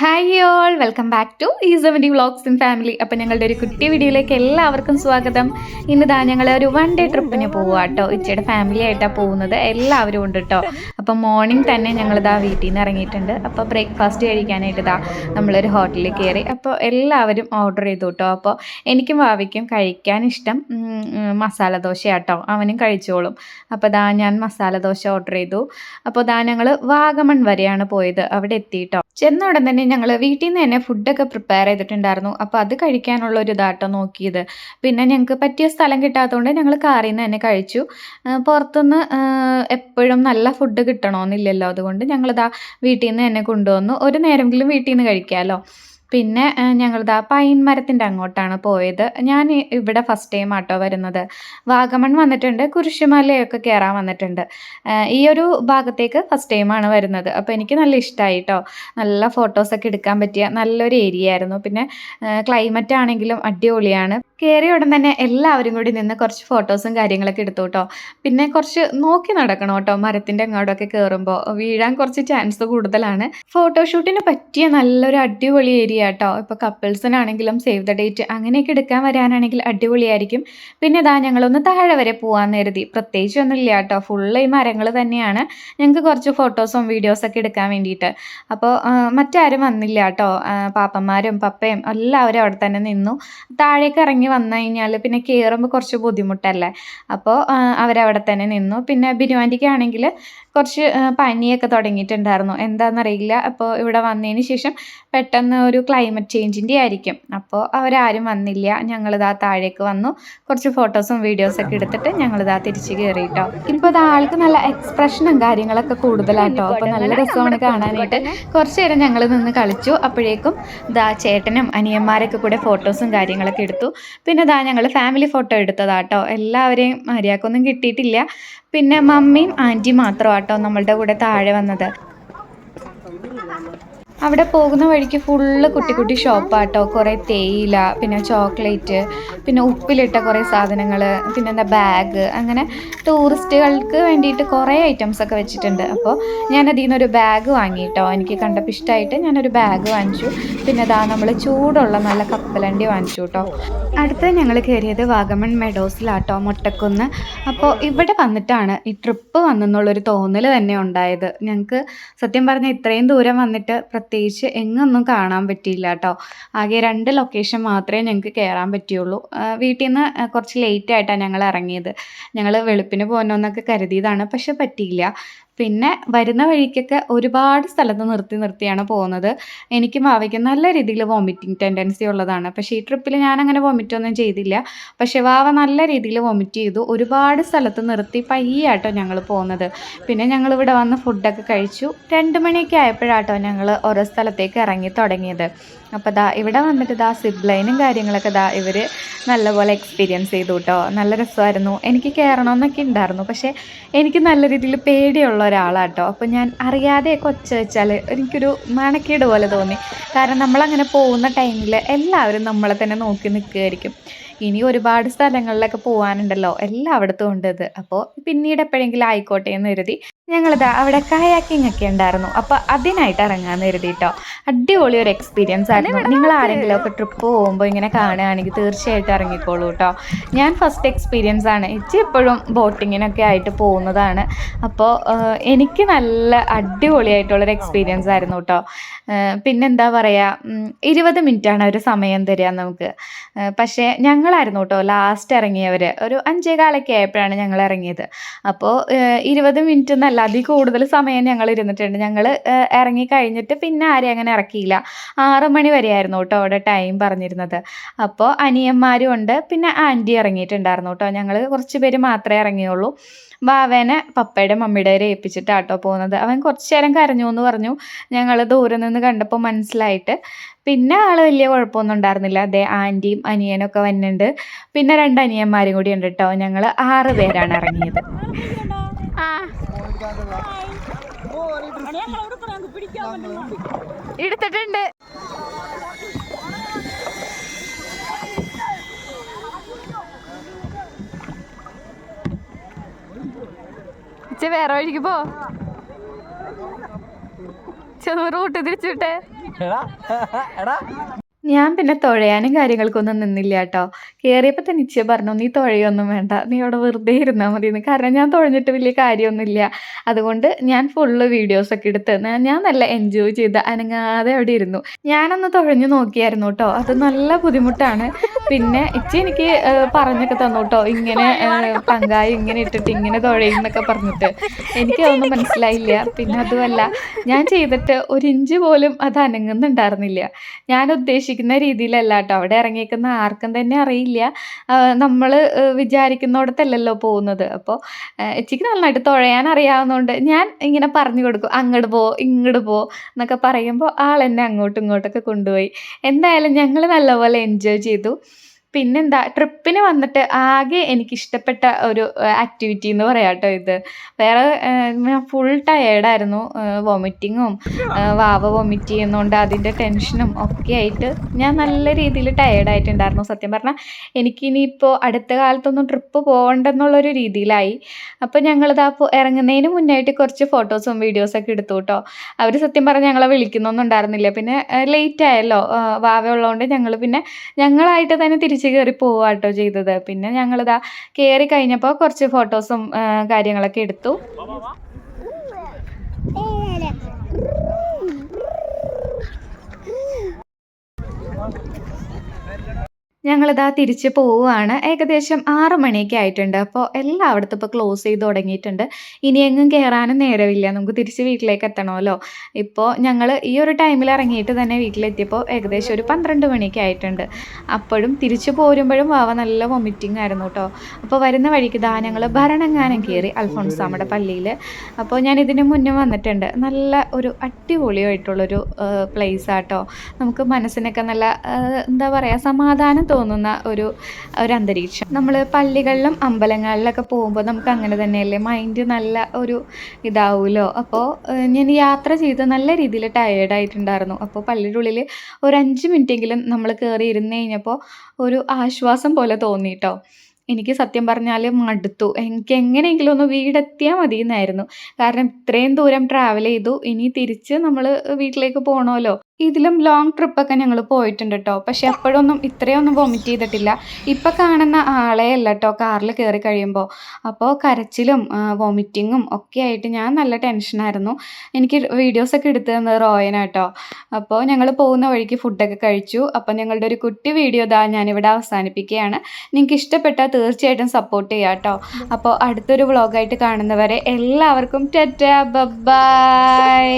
Hi all welcome back to ഈ seventy vlogs in family അപ്പോൾ ഞങ്ങളുടെ ഒരു കുട്ടി വീഡിയോയിലേക്ക് എല്ലാവർക്കും സ്വാഗതം. ഇന്ന് ഇന്നിതാ ഞങ്ങൾ ഒരു വൺ ഡേ ട്രിപ്പിന് പോവുക കേട്ടോ ഇച്ചയുടെ ഫാമിലി ആയിട്ടാണ് പോകുന്നത്. എല്ലാവരും ഉണ്ട് കേട്ടോ അപ്പം മോർണിംഗ് തന്നെ ഞങ്ങളിതാ വീട്ടിൽ നിന്ന് ഇറങ്ങിയിട്ടുണ്ട് അപ്പോൾ ബ്രേക്ക്ഫാസ്റ്റ് കഴിക്കാനായിട്ട് ഇതാ നമ്മളൊരു ഹോട്ടലിൽ കയറി അപ്പോൾ എല്ലാവരും ഓർഡർ ചെയ്തു കേട്ടോ അപ്പോൾ എനിക്കും ഭാവിക്കും കഴിക്കാൻ ഇഷ്ടം മസാല ദോശ കേട്ടോ അവനും കഴിച്ചോളും. അപ്പോൾ ദാ ഞാൻ മസാല ദോശ ഓർഡർ ചെയ്തു. അപ്പോൾ ദാ ഞങ്ങൾ വാഗമൺ വരെയാണ് പോയത്. അവിടെ എത്തിയിട്ടോ ചെന്ന ഉടൻ തന്നെ ഞങ്ങൾ വീട്ടിൽ നിന്ന് തന്നെ ഫുഡൊക്കെ പ്രിപ്പയർ ചെയ്തിട്ടുണ്ടായിരുന്നു. അപ്പോൾ അത് കഴിക്കാനുള്ള ഒരു ഇതാട്ടോ നോക്കിയത്. പിന്നെ ഞങ്ങൾക്ക് പറ്റിയ സ്ഥലം കിട്ടാത്തതുകൊണ്ട് ഞങ്ങൾ കാറിൽ നിന്ന് തന്നെ കഴിച്ചു. പുറത്തുനിന്ന് എപ്പോഴും നല്ല ഫുഡ് കിട്ടണമെന്നില്ലല്ലോ അതുകൊണ്ട് ഞങ്ങളിതാ വീട്ടിൽ നിന്ന് തന്നെ കൊണ്ടുവന്നു. ഒരു നേരമെങ്കിലും വീട്ടിൽ നിന്ന് കഴിക്കാമല്ലോ പിന്നെ ഞങ്ങളിതാ പൈൻ മരത്തിന്റെ അങ്ങോട്ടാണ് പോയത്. ഞാൻ ഇവിടെ ഫസ്റ്റ് ടൈം ആട്ടോ വരുന്നത്. വാഗമൺ വന്നിട്ടുണ്ട് കുരിശുമലയൊക്കെ കയറാൻ വന്നിട്ടുണ്ട്. ഈ ഒരു ഭാഗത്തേക്ക് ഫസ്റ്റ് ടൈമാണ് വരുന്നത്. അപ്പോൾ എനിക്ക് നല്ല ഇഷ്ടമായി കേട്ടോ നല്ല ഫോട്ടോസൊക്കെ എടുക്കാൻ പറ്റിയ നല്ലൊരു ഏരിയ ആയിരുന്നു. പിന്നെ ക്ലൈമറ്റ് ആണെങ്കിലും അടിപൊളിയാണ്. കയറിയ ഉടൻ തന്നെ എല്ലാവരും കൂടി നിന്ന് കുറച്ച് ഫോട്ടോസും കാര്യങ്ങളൊക്കെ എടുത്തു കേട്ടോ. പിന്നെ കുറച്ച് നോക്കി നടക്കണം കേട്ടോ. മരത്തിന്റെ അങ്ങോട്ടൊക്കെ കയറുമ്പോൾ വീഴാൻ കുറച്ച് ചാൻസ് കൂടുതലാണ്. ഫോട്ടോഷൂട്ടിന് പറ്റിയ നല്ലൊരു അടിപൊളി ഏരിയ കേട്ടോ. ഇപ്പോൾ കപ്പിൾസിനാണെങ്കിലും സേവ് ദ ഡേറ്റ് അങ്ങനെയൊക്കെ എടുക്കാൻ വരാനാണെങ്കിൽ അടിപൊളിയായിരിക്കും. പിന്നെ ഇതാ ഞങ്ങളൊന്ന് താഴെ വരെ പോകാൻ കരുതി. പ്രത്യേകിച്ച് ഒന്നുമില്ല കേട്ടോ. ഫുള്ള് ഈ മരങ്ങൾ തന്നെയാണ്. ഞങ്ങൾക്ക് കുറച്ച് ഫോട്ടോസും വീഡിയോസൊക്കെ എടുക്കാൻ വേണ്ടിയിട്ട്. അപ്പോൾ മറ്റാരും വന്നില്ല കേട്ടോ. പാപ്പന്മാരും പപ്പയും എല്ലാവരും അവിടെ തന്നെ നിന്നു. താഴേക്ക് ഇറങ്ങി വന്നു കഴിഞ്ഞാൽ പിന്നെ കയറുമ്പോൾ കുറച്ച് ബുദ്ധിമുട്ടല്ലേ? അപ്പോൾ അവരവിടെ തന്നെ നിന്നു. പിന്നെ ബിരുവാന്റിക്കാണെങ്കിൽ കുറച്ച് പനിയൊക്കെ തുടങ്ങിയിട്ടുണ്ടായിരുന്നു. എന്താണെന്നറിയില്ല അപ്പോൾ ഇവിടെ വന്നതിന് ശേഷം പെട്ടെന്ന് ഒരു ക്ലൈമറ്റ് ചേഞ്ചിന്റെ ആയിരിക്കും. അപ്പോൾ അവരാരും വന്നില്ല. ഞങ്ങളിതാ താഴേക്ക് വന്നു. കുറച്ച് ഫോട്ടോസും വീഡിയോസൊക്കെ എടുത്തിട്ട് ഞങ്ങളിതാ തിരിച്ച് കയറി കേട്ടോ ഇപ്പോൾ ഇത് ആൾക്ക് നല്ല എക്സ്പ്രഷനും കാര്യങ്ങളൊക്കെ കൂടുതലാട്ടോ. അപ്പോൾ നല്ല രസമാണ് കാണാനായിട്ട്. കുറച്ച് നേരം ഞങ്ങൾ നിന്ന് കളിച്ചു. അപ്പോഴേക്കും ഇതാ ചേട്ടനും അനിയന്മാരൊക്കെ കൂടെ ഫോട്ടോസും കാര്യങ്ങളൊക്കെ എടുത്തു. പിന്നെ ഇതാ ഞങ്ങൾ ഫാമിലി ഫോട്ടോ എടുത്തതാട്ടോ. എല്ലാവരെയും മര്യാദക്കൊന്നും കിട്ടിയിട്ടില്ല. പിന്നെ മമ്മിയും ആന്റിയും മാത്രമാട്ടോ നമ്മളുടെ കൂടെ താഴെ വന്നത്. അവിടെ പോകുന്ന വഴിക്ക് ഫുള്ള് കുട്ടി കുട്ടി ഷോപ്പാട്ടോ. കുറേ തേയില പിന്നെ ചോക്ലേറ്റ് പിന്നെ ഉപ്പിലിട്ട കുറേ സാധനങ്ങൾ പിന്നെ എന്താ ബാഗ് അങ്ങനെ ടൂറിസ്റ്റുകൾക്ക് വേണ്ടിയിട്ട് കുറേ ഐറ്റംസ് ഒക്കെ വെച്ചിട്ടുണ്ട്. അപ്പോൾ ഞാൻ അതിൽ നിന്നൊരു ബാഗ് വാങ്ങിയിട്ടോ എനിക്ക് കണ്ടപ്പോൾ ഇഷ്ടമായിട്ട് ഞാനൊരു ബാഗ് വാങ്ങിച്ചു. പിന്നെ അതാ നമ്മൾ ചൂടുള്ള നല്ല കപ്പലണ്ടി വാങ്ങിച്ചു കേട്ടോ അടുത്ത ഞങ്ങൾ കയറിയത് വാഗമൺ മെഡോസിലാട്ടോ മുട്ടക്കുന്ന്. അപ്പോൾ ഇവിടെ വന്നിട്ടാണ് ഈ ട്രിപ്പ് വന്നെന്നുള്ളൊരു തോന്നൽ തന്നെ ഉണ്ടായത്. ഞങ്ങൾക്ക് സത്യം പറഞ്ഞാൽ ഇത്രയും ദൂരം വന്നിട്ട് പ്രത്യേകിച്ച് എങ്ങൊന്നും കാണാൻ പറ്റിയില്ല കേട്ടോ. ആകെ രണ്ട് ലൊക്കേഷൻ മാത്രമേ ഞങ്ങൾക്ക് കയറാൻ പറ്റിയുള്ളൂ. വീട്ടിൽ നിന്ന് കുറച്ച് ലേറ്റ് ആയിട്ടാണ് ഞങ്ങൾ ഇറങ്ങിയത്. ഞങ്ങൾ വെളുപ്പിന് പോകണമെന്നൊക്കെ കരുതിയതാണ് പക്ഷെ പറ്റിയില്ല. പിന്നെ വരുന്ന വഴിക്കൊക്കെ ഒരുപാട് സ്ഥലത്ത് നിർത്തി നിർത്തിയാണ് പോകുന്നത്. എനിക്ക് മാവയ്ക്ക് നല്ല രീതിയിൽ വോമിറ്റിംഗ് ടെൻഡൻസി ഉള്ളതാണ്. പക്ഷേ ഈ ട്രിപ്പിൽ ഞാൻ അങ്ങനെ വോമിറ്റ് ഒന്നും ചെയ്തില്ല. പക്ഷേ വാവ നല്ല രീതിയിൽ വോമിറ്റ് ചെയ്തു. ഒരുപാട് സ്ഥലത്ത് നിർത്തി പയ്യാട്ടോ ഞങ്ങൾ പോകുന്നത്. പിന്നെ ഞങ്ങൾ ഇവിടെ വന്ന് ഫുഡൊക്കെ കഴിച്ചു. രണ്ട് മണിയൊക്കെ ആയപ്പോഴാട്ടോ ഞങ്ങൾ ഓരോ സ്ഥലത്തേക്ക് ഇറങ്ങി തുടങ്ങിയത്. അപ്പോൾ ദാ ഇവിടെ വന്നിട്ട് ദാ സിബ് ലൈനും കാര്യങ്ങളൊക്കെ ദാ ഇവർ നല്ലപോലെ എക്സ്പീരിയൻസ് ചെയ്തു കേട്ടോ നല്ല രസമായിരുന്നു. എനിക്ക് കയറണമെന്നൊക്കെ ഉണ്ടായിരുന്നു പക്ഷേ എനിക്ക് നല്ല രീതിയിൽ പേടിയുള്ള ഒരാളാട്ടോ. അപ്പോൾ ഞാൻ അറിയാതെയൊക്കെ ഒച്ച വെച്ചാൽ എനിക്കൊരു മണക്കേട് പോലെ തോന്നി. കാരണം നമ്മളങ്ങനെ പോകുന്ന ടൈമിൽ എല്ലാവരും നമ്മളെ തന്നെ നോക്കി നിൽക്കുകയായിരിക്കും ഇനി ഒരുപാട് സ്ഥലങ്ങളിലൊക്കെ പോകാനുണ്ടല്ലോ എല്ലായിടത്തും ഉണ്ട് അപ്പോൾ പിന്നീട് എപ്പോഴെങ്കിലും ആയിക്കോട്ടെ എന്ന് കരുതി ഞങ്ങളിതാ അവിടെ കയാക്കിംഗ് ഒക്കെ ഉണ്ടായിരുന്നു. അപ്പോൾ അതിനായിട്ട് ഇറങ്ങാന്ന് കരുതിട്ടോ. അടിപൊളി ഒരു എക്സ്പീരിയൻസ് ആയിരുന്നു. നിങ്ങൾ ആരെങ്കിലും ഒക്കെ ട്രിപ്പ് പോകുമ്പോൾ ഇങ്ങനെ കാണുകയാണെങ്കിൽ തീർച്ചയായിട്ടും ഇറങ്ങിക്കോളൂ കേട്ടോ ഞാൻ ഫസ്റ്റ് എക്സ്പീരിയൻസ് ആണ്. ഇച്ചി എപ്പോഴും ബോട്ടിങ്ങിനൊക്കെ ആയിട്ട് പോകുന്നതാണ്. അപ്പോൾ എനിക്ക് നല്ല അടിപൊളിയായിട്ടുള്ളൊരു എക്സ്പീരിയൻസ് ആയിരുന്നു കേട്ടോ പിന്നെന്താ പറയുക ഇരുപത് ആണ് ഒരു സമയം തരിക നമുക്ക്. പക്ഷേ ഞങ്ങളായിരുന്നു കേട്ടോ ലാസ്റ്റ് ഇറങ്ങിയവർ ഒരു അഞ്ചേകാലൊക്കെ ആയപ്പോഴാണ് ഞങ്ങൾ ഇറങ്ങിയത്. അപ്പോൾ ഇരുപത് മിനിറ്റ് എന്നല്ല അതിൽ കൂടുതൽ സമയം ഞങ്ങൾ ഇരുന്നിട്ടുണ്ട്. ഞങ്ങൾ ഇറങ്ങി കഴിഞ്ഞിട്ട് പിന്നെ ആരെയും അങ്ങനെ ഇറക്കിയില്ല. ആറ് മണി വരെയായിരുന്നു കേട്ടോ അവിടെ ടൈം പറഞ്ഞിരുന്നത്. അപ്പോൾ അനിയന്മാരും ഉണ്ട് പിന്നെ ആന്റി ഇറങ്ങിയിട്ടുണ്ടായിരുന്നു കേട്ടോ. ഞങ്ങൾ കുറച്ച് പേര് മാത്രമേ ഇറങ്ങിയുള്ളൂ. വാവേനെ പപ്പയുടെ മമ്മിയുടെ കയ്യിൽ ഏൽപ്പിച്ചിട്ടാട്ടോ പോകുന്നത്. അവൻ കുറച്ച് നേരം കരഞ്ഞു എന്ന് പറഞ്ഞു. ഞങ്ങൾ ദൂരെ നിന്ന് കണ്ടപ്പോൾ മനസ്സിലായിട്ട് പിന്നെ ആൾ വലിയ കുഴപ്പമൊന്നും ഉണ്ടായിരുന്നില്ല. അതെ ആന്റിയും അനിയനൊക്കെ ഒക്കെ വന്നിട്ടുണ്ട്. പിന്നെ രണ്ട് അനിയന്മാരും കൂടി ഉണ്ട് കേട്ടോ. ഞങ്ങൾ ആറ് പേരാണ് ഇറങ്ങിയത്. എടുത്തിട്ടുണ്ട്. വേറെ വഴിക്ക് പോ. ചെന്ന് റൂട്ട് തിരിച്ചിട്ടെ എടാ എടാ. ഞാൻ പിന്നെ തുഴയാനും കാര്യങ്ങൾക്കൊന്നും നിന്നില്ല കേട്ടോ കയറിയപ്പോൾ തന്നെ ഇച്ച പറഞ്ഞു നീ തുഴയൊന്നും വേണ്ട. നീ അവിടെ വെറുതെ ഇരുന്നാൽ മതി എന്ന് കാരണം ഞാൻ തുഴഞ്ഞിട്ട് വലിയ കാര്യമൊന്നുമില്ല. അതുകൊണ്ട് ഞാൻ ഫുള്ള് വീഡിയോസൊക്കെ എടുത്ത് ഞാൻ- നല്ല എൻജോയ് ചെയ്ത് അനങ്ങാതെ അവിടെ ഇരുന്നു. ഞാനൊന്ന് തുഴഞ്ഞു നോക്കിയായിരുന്നു കേട്ടോ അത് നല്ല ബുദ്ധിമുട്ടാണ്. പിന്നെ ഇച്ച എനിക്ക് പറഞ്ഞൊക്കെ തന്നു കേട്ടോ ഇങ്ങനെ പങ്കായി ഇങ്ങനെ ഇട്ടിട്ട് ഇങ്ങനെ തുഴയുന്നൊക്കെ പറഞ്ഞിട്ട്. എനിക്ക് അതൊന്നും മനസ്സിലായില്ല. പിന്നെ അതുമല്ല ഞാൻ ചെയ്തിട്ട് ഒരു ഇഞ്ച് പോലും അത് അനങ്ങുന്നുണ്ടായിരുന്നില്ല. ഞാൻ ഉദ്ദേശിക്കുന്ന രീതിയിലല്ല കേട്ടോ അവിടെ ഇറങ്ങിയേക്കുന്ന ആർക്കും തന്നെ അറിയില്ല. നമ്മൾ വിചാരിക്കുന്നിടത്തല്ലല്ലോ പോകുന്നത്. അപ്പോൾ എച്ചിക്ക് നന്നായിട്ട് തുഴയാൻ അറിയാവുന്നതുകൊണ്ട് ഞാൻ ഇങ്ങനെ പറഞ്ഞു കൊടുക്കും. അങ്ങോട്ട് പോ ഇങ്ങോട്ട് പോ എന്നൊക്കെ പറയുമ്പോൾ ആൾ എന്നെ അങ്ങോട്ടും ഇങ്ങോട്ടൊക്കെ കൊണ്ടുപോയി. എന്തായാലും ഞങ്ങൾ നല്ലപോലെ എൻജോയ് ചെയ്തു. പിന്നെന്താ ട്രിപ്പിന് വന്നിട്ട് ആകെ എനിക്കിഷ്ടപ്പെട്ട ഒരു ആക്ടിവിറ്റി എന്ന് പറയാം കേട്ടോ ഇത്. വേറെ ഞാൻ ഫുൾ ടയേർഡായിരുന്നു വോമിറ്റിങ്ങും വാവ വോമിറ്റ് ചെയ്യുന്നതുകൊണ്ട് അതിന്റെ ടെൻഷനും ഒക്കെ ആയിട്ട് ഞാൻ നല്ല രീതിയിൽ ടയേർഡായിട്ടുണ്ടായിരുന്നു സത്യം പറഞ്ഞാൽ എനിക്കിനിയിപ്പോൾ അടുത്ത കാലത്തൊന്നും ട്രിപ്പ് പോകണ്ടെന്നുള്ളൊരു രീതിയിലായി. അപ്പോൾ ഞങ്ങളിതാ ഇറങ്ങുന്നതിന് മുന്നായിട്ട് കുറച്ച് ഫോട്ടോസും വീഡിയോസൊക്കെ എടുത്തു കേട്ടോ. അവർ സത്യം പറഞ്ഞാൽ ഞങ്ങളെ വിളിക്കുന്നൊന്നും ഉണ്ടായിരുന്നില്ല. പിന്നെ ലേറ്റ് ആയല്ലോ. വാവ ഉള്ളതുകൊണ്ട് ഞങ്ങൾ പിന്നെ ഞങ്ങളായിട്ട് തന്നെ തിരിച്ച് കയറി പോവുക കേട്ടോ ചെയ്തത്. പിന്നെ ഞങ്ങളിതാ കയറി കഴിഞ്ഞപ്പോൾ കുറച്ച് ഫോട്ടോസും കാര്യങ്ങളൊക്കെ എടുത്തു. ഞങ്ങളിതാ തിരിച്ച് പോവുകയാണ്. ഏകദേശം ആറ് മണിയൊക്കെ ആയിട്ടുണ്ട്. അപ്പോൾ എല്ലായിടത്തും ഇപ്പോൾ ക്ലോസ് ചെയ്ത് തുടങ്ങിയിട്ടുണ്ട്. ഇനി എങ്ങും കയറാനും നേരമില്ല. നമുക്ക് തിരിച്ച് വീട്ടിലേക്ക് എത്തണമല്ലോ. ഇപ്പോൾ ഞങ്ങൾ ഈ ഒരു ടൈമിൽ ഇറങ്ങിയിട്ട് തന്നെ വീട്ടിലെത്തിയപ്പോൾ ഏകദേശം ഒരു പന്ത്രണ്ട് മണിയൊക്കെ ആയിട്ടുണ്ട്. അപ്പോഴും തിരിച്ചു പോരുമ്പോഴും വാവ നല്ല വൊമിറ്റിംഗ് ആയിരുന്നു കേട്ടോ അപ്പോൾ വരുന്ന വഴിക്ക് ദാ ഞങ്ങൾ ഭരണങ്ങാനം കയറി അൽഫോൺസാമ്മയുടെ പള്ളിയിൽ അപ്പോൾ ഞാൻ ഇതിന് മുന്നേ വന്നിട്ടുണ്ട്. നല്ല ഒരു അടിപൊളിയായിട്ടുള്ളൊരു പ്ലേസ് ആട്ടോ നമുക്ക് മനസ്സിനൊക്കെ നല്ല എന്താ പറയുക സമാധാനം തോന്നുന്ന ഒരു ഒരു അന്തരീക്ഷം. നമ്മൾ പള്ളികളിലും അമ്പലങ്ങളിലൊക്കെ പോകുമ്പോൾ നമുക്ക് അങ്ങനെ തന്നെയല്ലേ? മൈൻഡ് നല്ല ഒരു ഇതാവുമല്ലോ അപ്പോൾ ഞാൻ യാത്ര ചെയ്ത് നല്ല രീതിയിൽ ടയേർഡായിട്ടുണ്ടായിരുന്നു അപ്പോൾ പള്ളിയുടെ ഉള്ളിൽ ഒരു അഞ്ച് മിനിറ്റെങ്കിലും നമ്മൾ കയറി ഇരുന്ന് കഴിഞ്ഞപ്പോൾ ഒരു ആശ്വാസം പോലെ തോന്നിയിട്ടോ എനിക്ക് സത്യം പറഞ്ഞാൽ മടുത്തു. എനിക്ക് എങ്ങനെയെങ്കിലും ഒന്ന് വീടെത്തിയാൽ മതി എന്നായിരുന്നു കാരണം ഇത്രയും ദൂരം ട്രാവൽ ചെയ്തു. ഇനി തിരിച്ച് നമ്മൾ വീട്ടിലേക്ക് പോകണമല്ലോ ഇതിലും ലോങ് ട്രിപ്പൊക്കെ ഞങ്ങൾ പോയിട്ടുണ്ട് കേട്ടോ പക്ഷെ അപ്പോഴൊന്നും ഇത്രയൊന്നും വോമിറ്റ് ചെയ്തിട്ടില്ല. ഇപ്പം കാണുന്ന ആളെ അല്ല കേട്ടോ കാറിൽ കയറി കഴിയുമ്പോൾ അപ്പോൾ കരച്ചിലും വൊമിറ്റിങ്ങും ഒക്കെ ആയിട്ട് ഞാൻ നല്ല ടെൻഷനായിരുന്നു എനിക്ക് വീഡിയോസൊക്കെ എടുത്തു തന്നത് റോയനാട്ടോ അപ്പോൾ ഞങ്ങൾ പോകുന്ന വഴിക്ക് ഫുഡൊക്കെ കഴിച്ചു. അപ്പോൾ ഞങ്ങളുടെ ഒരു കുട്ടി വീഡിയോ ഇതാ ഞാനിവിടെ അവസാനിപ്പിക്കുകയാണ്. നിങ്ങൾക്ക് ഇഷ്ടപ്പെട്ടാൽ തീർച്ചയായിട്ടും സപ്പോർട്ട് ചെയ്യാം കേട്ടോ അപ്പോൾ അടുത്തൊരു വ്ളോഗായിട്ട് കാണുന്നവരെ എല്ലാവർക്കും ടെറ്റ ബൈ.